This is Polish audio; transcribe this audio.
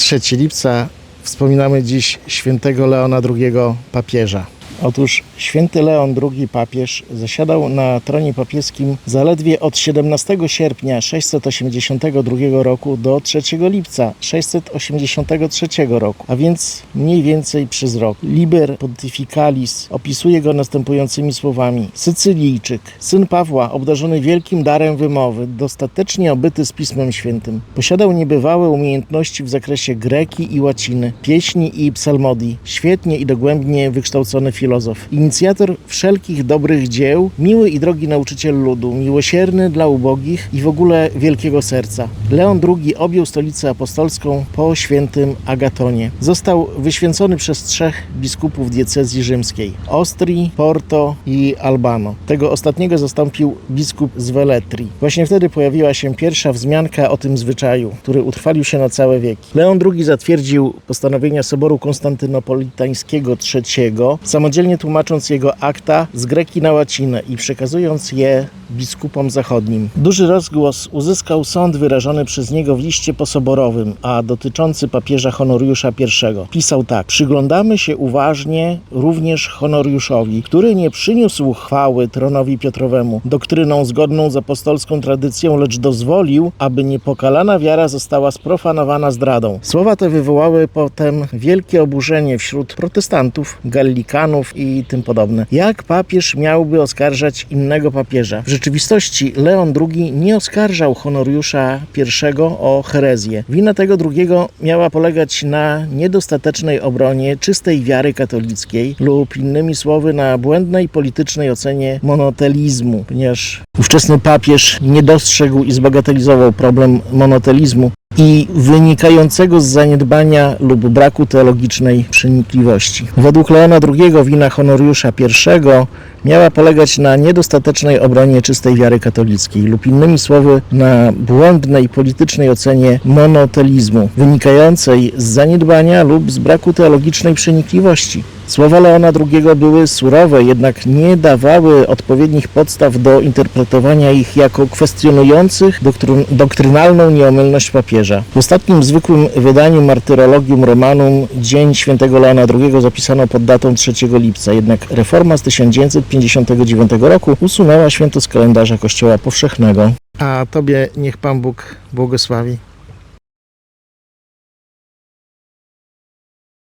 3 lipca wspominamy dziś świętego Leona II papieża. Otóż święty Leon II papież zasiadał na tronie papieskim zaledwie od 17 sierpnia 682 roku do 3 lipca 683 roku, a więc mniej więcej przez rok. Liber Pontificalis opisuje go następującymi słowami: Sycylijczyk, syn Pawła, obdarzony wielkim darem wymowy, dostatecznie obyty z Pismem Świętym. Posiadał niebywałe umiejętności w zakresie greki i łaciny, pieśni i psalmodii, świetnie i dogłębnie wykształcony filozof, inicjator wszelkich dobrych dzieł, miły i drogi nauczyciel ludu, miłosierny dla ubogich i w ogóle wielkiego serca. Leon II objął stolicę apostolską po świętym Agatonie. Został wyświęcony przez trzech biskupów diecezji rzymskiej: Ostrii, Porto i Albano. Tego ostatniego zastąpił biskup z Weletrii. Właśnie wtedy pojawiła się pierwsza wzmianka o tym zwyczaju, który utrwalił się na całe wieki. Leon II zatwierdził postanowienia Soboru Konstantynopolitańskiego III, samodzielnie tłumacząc jego akta z greki na łacinę i przekazując je biskupom zachodnim. Duży rozgłos uzyskał sąd wyrażony przez niego w liście posoborowym, a dotyczący papieża Honoriusza I. Pisał tak: Przyglądamy się uważnie również Honoriuszowi, który nie przyniósł chwały tronowi Piotrowemu, doktryną zgodną z apostolską tradycją, lecz dozwolił, aby niepokalana wiara została sprofanowana zdradą. Słowa te wywołały potem wielkie oburzenie wśród protestantów, gallikanów i tym podobne. Jak papież miałby oskarżać innego papieża? W rzeczywistości Leon II nie oskarżał Honoriusza I o herezję. Wina tego drugiego miała polegać na niedostatecznej obronie czystej wiary katolickiej lub innymi słowy na błędnej politycznej ocenie monotelizmu, ponieważ ówczesny papież nie dostrzegł i zbagatelizował problem monotelizmu i wynikającego z zaniedbania lub braku teologicznej przenikliwości. Według Leona II wina Honoriusza I miała polegać na niedostatecznej obronie czystej wiary katolickiej lub innymi słowy na błędnej politycznej ocenie monotelizmu wynikającej z zaniedbania lub z braku teologicznej przenikliwości. Słowa Leona II były surowe, jednak nie dawały odpowiednich podstaw do interpretowania ich jako kwestionujących doktryn, doktrynalną nieomylność papieża. W ostatnim zwykłym wydaniu Martyrologium Romanum dzień świętego Leona II zapisano pod datą 3 lipca, jednak reforma z 1959 roku usunęła święto z kalendarza Kościoła Powszechnego. A Tobie niech Pan Bóg błogosławi.